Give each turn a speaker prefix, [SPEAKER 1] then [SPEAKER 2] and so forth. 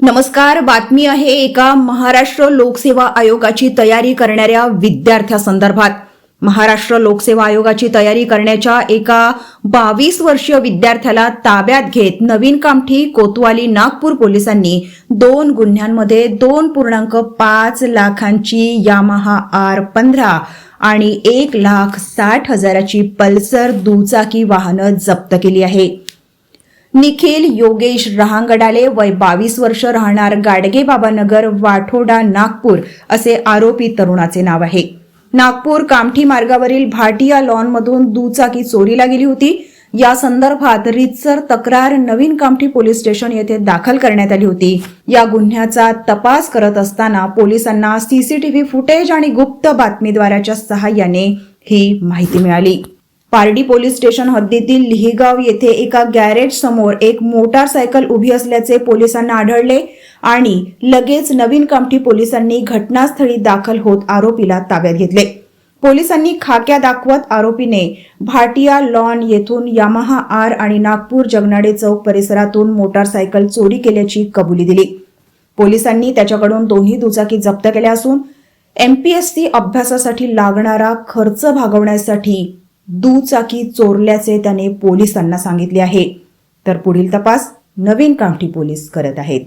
[SPEAKER 1] नमस्कार बातमी आहे एका महाराष्ट्र लोकसेवा आयोगाची तयारी करणाऱ्या विद्यार्थ्यासंदर्भात महाराष्ट्र लोकसेवा आयोगाची तयारी करण्याच्या एका बावीस वर्षीय विद्यार्थ्याला ताब्यात घेत नवीन कामठी कोतवाली नागपूर पोलिसांनी दोन गुन्ह्यांमध्ये दोन पूर्णांक पाच लाखांची यामाहा आर पंधरा आणि एक लाख साठ हजाराची पल्सर दुचाकी वाहनं जप्त केली आहे. निखिल योगेश रहांगडाले वय बावीस वर्ष राहणार गाडगे बाबानगर वाठोडा नागपूर असे आरोपी तरुणाचे नाव आहे. नागपूर कामठी मार्गावरील भाटिया लॉनमधून दुचाकी चोरीला गेली होती. या संदर्भात रितसर तक्रार नवीन कामठी पोलीस स्टेशन येथे दाखल करण्यात आली होती. या गुन्ह्याचा तपास करत असताना पोलिसांना सीसीटीव्ही फुटेज आणि गुप्त बातमीद्वाराच्या सहाय्याने ही माहिती मिळाली. पारडी पोलीस स्टेशन हद्दीतील लिहिगाव येथे एका गॅरेज समोर एक मोटारसायकल उभी असल्याचे पोलिसांना आढळले आणि लगेच नवीन कामठी पोलिसांनी घटनास्थळी दाखल होत आरोपीला ताब्यात घेतले. पोलिसांनी खाक्या दाखवत आरोपीने भाटिया लॉन येथून यामाहा आर आणि नागपूर जगनाडे चौक परिसरातून मोटारसायकल चोरी केल्याची कबुली दिली. पोलिसांनी त्याच्याकडून दोन्ही दुचाकी जप्त केल्या असून एमपीएससी अभ्यासासाठी लागणारा खर्च भागवण्यासाठी दुचाकी चोरल्याचे त्याने पोलिसांना सांगितले आहे. तर पुढील तपास नवीन कामठी पोलीस करत आहेत.